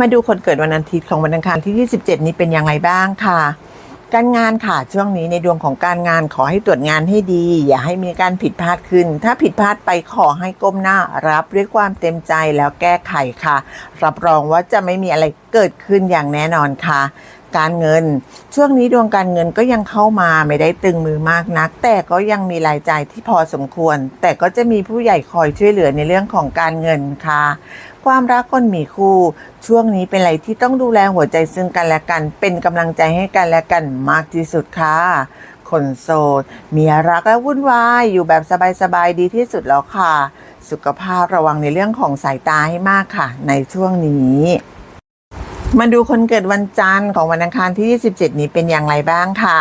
มาดูคนเกิดวันอาทิตย์ของวันอังคารที่ 27 นี้เป็นอย่างไรบ้างค่ะ การงานค่ะช่วงนี้ในดวงของการงานขอให้ตรวจงานให้ดี อย่าให้มีการผิดพลาดขึ้น ถ้าผิดพลาดไปขอให้ก้มหน้ารับด้วยความเต็มใจแล้วแก้ไขค่ะ รับรองว่าจะไม่มีอะไรเกิดขึ้นอย่างแน่นอนค่ะการเงิน ช่วงนี้ดวงการเงินก็ยังเข้ามาไม่ได้ตึงมือมากนัก แต่ก็ยังมีรายจ่ายที่พอสมควร แต่ก็จะมีผู้ใหญ่คอยช่วยเหลือในเรื่องของการเงินค่ะ ความรักคนมีคู่ ช่วงนี้เป็นอะไรที่ต้องดูแลหัวใจซึ่งกันและกัน เป็นกำลังใจให้กันและกันมากที่สุดค่ะคนโสดมีรักและวุ่นวายอยู่แบบสบายๆดีที่สุดแล้วค่ะ สุขภาพระวังในเรื่องของสายตาให้มากค่ะ ในช่วงนี้มาดูคนเกิดวันจันทร์ของวันอังคารที่ 27 นี้เป็นอย่างไรบ้างค่ะ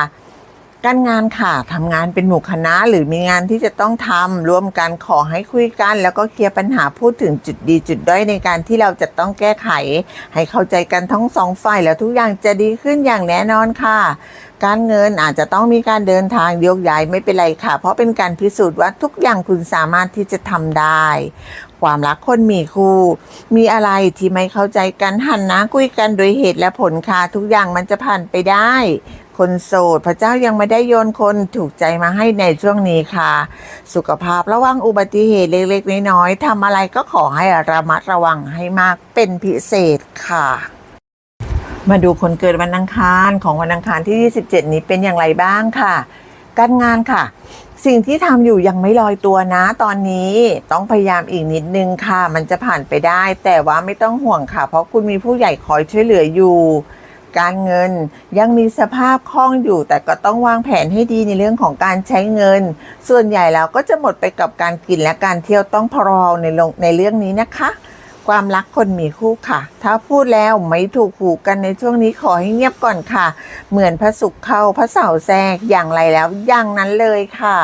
การงานค่ะทำงานเป็นหมู่คณะหรือมีงานที่จะต้องทำร่วมกันขอให้คุยกัน แล้วก็เคลียร์ปัญหาพูดถึงจุดดีจุดด้อยในการที่เราจะต้องแก้ไข ให้เข้าใจกันทั้งสองฝ่ายแล้วทุกอย่างจะดีขึ้นอย่างแน่นอนค่ะ การเงินอาจจะต้องมีการเดินทางโยกย้ายไม่เป็นไรค่ะ เพราะเป็นการพิสูจน์ว่าทุกอย่างคุณสามารถที่จะทำได้ ความรักคนมีคู่ มีอะไรที่ไม่เข้าใจกันหันหน้าคุยกันโดยเหตุและผลค่ะทุกอย่างมันจะผ่านไปได้ คนโสดพระเจ้ายังไม่ได้โยนคนถูกใจมาให้ในช่วงนี้ค่ะ สุขภาพระวังอุบัติเหตุเล็กๆ น้อยๆทำอะไรก็ขอให้ระมัดระวังให้มากเป็นพิเศษค่ะมาดูคนเกิดวันอังคารของวันอังคารที่ 27 นี้เป็นอย่างไรบ้างค่ะ การงานค่ะ สิ่งที่ทำอยู่ยังไม่ลอยตัวนะ ตอนนี้ต้องพยายามอีกนิดนึงค่ะ มันจะผ่านไปได้ แต่ว่าไม่ต้องห่วงค่ะ เพราะคุณมีผู้ใหญ่คอยช่วยเหลืออยู่ การเงินยังมีสภาพคล่องอยู่ แต่ก็ต้องวางแผนให้ดีในเรื่องของการใช้เงิน ส่วนใหญ่แล้วก็จะหมดไปกับการกินและการเที่ยวต้องพรอในในเรื่องนี้นะคะ ความรักคนมีคู่ค่ะ ถ้าพูดแล้วไม่ถูกหูกันในช่วงนี้ขอให้เงียบก่อนค่ะ เหมือนพระศุกร์เข้าพระเสาร์แทรกอย่างไรแล้วอย่างนั้นเลยค่ะ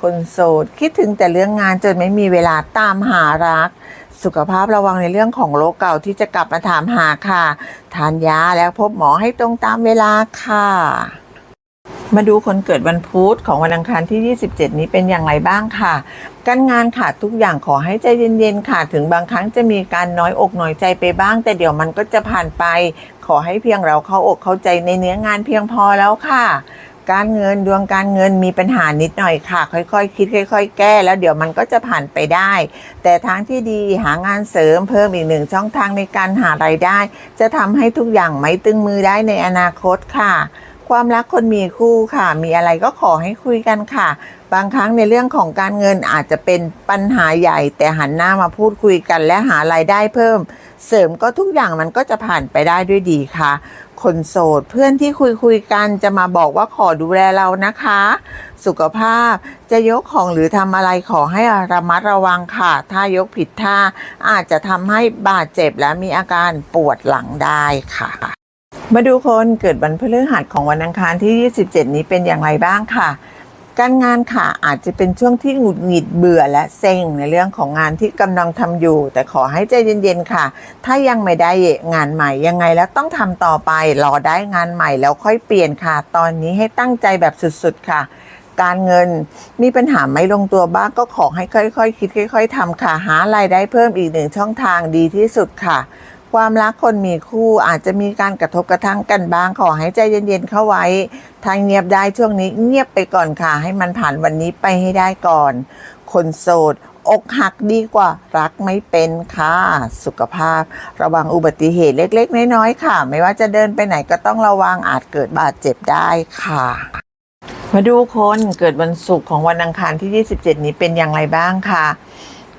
คนโสดคิดถึงแต่เรื่องงานจนไม่มีเวลาตามหารัก สุขภาพระวังในเรื่องของโรคเก่าที่จะกลับมาถามหาค่ะ ทานยาแล้วพบหมอให้ตรงตามเวลาค่ะ มาดูคนเกิดวันพุธของวันอังคารที่ 27 นี้เป็นอย่างไรบ้างค่ะ การงานค่ะทุกอย่างขอให้ใจเย็นๆค่ะ ถึงบางครั้งจะมีการน้อยอกน้อยใจไปบ้าง แต่เดี๋ยวมันก็จะผ่านไป ขอให้เพียงเราเข้าอกเข้าใจในเนื้องานเพียงพอแล้วค่ะ การเงินดวงการเงินมีปัญหานิดหน่อยค่ะ ค่อยๆคิดค่อย ๆ แก้ แล้วเดี๋ยวมันก็จะผ่านไปได้ แต่ทางที่ดีหางานเสริมเพิ่มอีกหนึ่งช่องทางในการหารายได้ จะทำให้ทุกอย่างไม่ตึงมือได้ในอนาคตค่ะ ความรักคนมีคู่ค่ะ มีอะไรก็ขอให้คุยกันค่ะ บางครั้งในเรื่องของการเงินอาจจะเป็นปัญหาใหญ่ แต่หันหน้ามาพูดคุยกัน และหารายได้เพิ่ม เสริมก็ทุกอย่างมันก็จะผ่านไปได้ด้วยดีค่ะ คนโสดเพื่อนที่คุยคุยกันจะมาบอกว่าขอดูแลเรานะคะ สุขภาพจะยกของหรือทำอะไรขอให้ระมัดระวังค่ะ ถ้ายกผิดท่าอาจจะทำให้บาดเจ็บและมีอาการปวดหลังได้ค่ะ มาดูคนเกิดวันพฤหัสของวันอังคารที่ 27 นี้เป็นอย่างไรบ้างค่ะ การงานค่ะอาจจะเป็นช่วงที่หงุดหงิดเบื่อและเซ็งในเรื่องของงานที่กำลังทำอยู่ แต่ขอให้ใจเย็นๆค่ะ ถ้ายังไม่ได้งานใหม่ยังไงแล้วต้องทำต่อไป รอได้งานใหม่แล้วค่อยเปลี่ยนค่ะ ตอนนี้ให้ตั้งใจแบบสุดๆค่ะการเงินมีปัญหาไม่ลงตัวบ้างก็ขอให้ค่อยๆคิดค่อย ๆทำค่ะหารายได้เพิ่มอีกหนึ่งช่องทางดีที่สุดค่ะ ความรักคนมีคู่อาจจะมีการกระทบกระทั่งกันบ้างขอให้ใจเย็นๆเข้าไว้ทางเงียบได้ช่วงนี้เงียบไปก่อนค่ะ ให้มันผ่านวันนี้ไปให้ได้ก่อน คนโสดอกหักดีกว่ารักไม่เป็นค่ะ สุขภาพ ระวังอุบัติเหตุเล็กๆ น้อยๆค่ะ ไม่ว่าจะเดินไปไหนก็ต้องระวังอาจเกิดบาดเจ็บได้ค่ะ มาดูคนเกิดวันศุกร์ของวันอังคารที่ 27 นี้เป็นอย่างไรบ้างค่ะ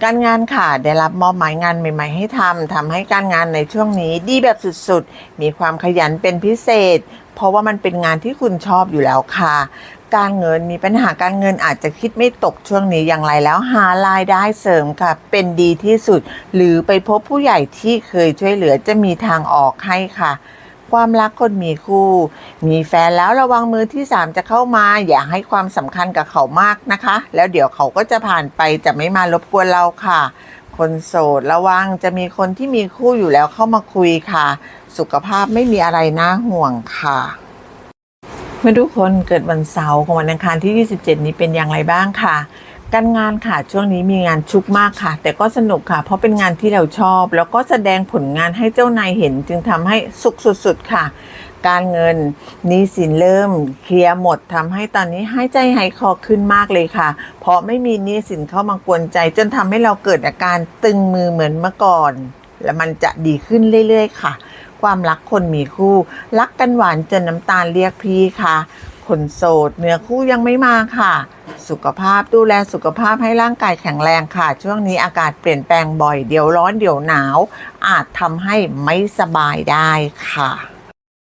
การงานค่ะได้รับมอบหมายงานใหม่ ๆ ให้ทำทำให้การงานในช่วงนี้ดีแบบสุดๆ มีความขยันเป็นพิเศษ เพราะว่ามันเป็นงานที่คุณชอบอยู่แล้วค่ะ การเงินมีปัญหาการเงินอาจจะคิดไม่ตกช่วงนี้อย่างไรแล้วหารายได้เสริมค่ะ เป็นดีที่สุด หรือไปพบผู้ใหญ่ที่เคยช่วยเหลือจะมีทางออกให้ค่ะ ความรักคนมีคู่ มีแฟนแล้วระวังมือที่สามจะเข้ามา อย่าให้ความสำคัญกับเขามากนะคะ แล้วเดี๋ยวเขาก็จะผ่านไปจะไม่มารบกวนเราค่ะ คนโสดระวังจะมีคนที่มีคู่อยู่แล้วเข้ามาคุยค่ะ สุขภาพไม่มีอะไรน่าห่วงค่ะมาดูคนเกิดวันเสาร์ของวันอังคารที่ 27 นี้เป็นอย่างไรบ้างค่ะ การงานค่ะช่วงนี้มีงานชุกมากค่ะ แต่ก็สนุกค่ะ เพราะเป็นงานที่เราชอบ แล้วก็แสดงผลงานให้เจ้านายเห็น จึงทำให้สุขสุดๆค่ะ การเงินนี้สินเริ่มเคลียร์หมดทำให้ตอนนี้หายใจหายคอขึ้นมากเลยค่ะ เพราะไม่มีนี้สินเข้ามากวนใจ จนทำให้เราเกิดอาการตึงมือเหมือนเมื่อก่อน และมันจะดีขึ้นเรื่อย ๆ ค่ะ ความรักคนมีคู่ รักกันหวานจนน้ำตาลเรียกพี่ค่ะ คนโสดเนื้อคู่ยังไม่มาค่ะ สุขภาพดูแลสุขภาพให้ร่างกายแข็งแรงค่ะ ช่วงนี้อากาศเปลี่ยนแปลงบ่อยเดี๋ยวร้อนเดี๋ยวหนาว อาจทำให้ไม่สบายได้ค่ะ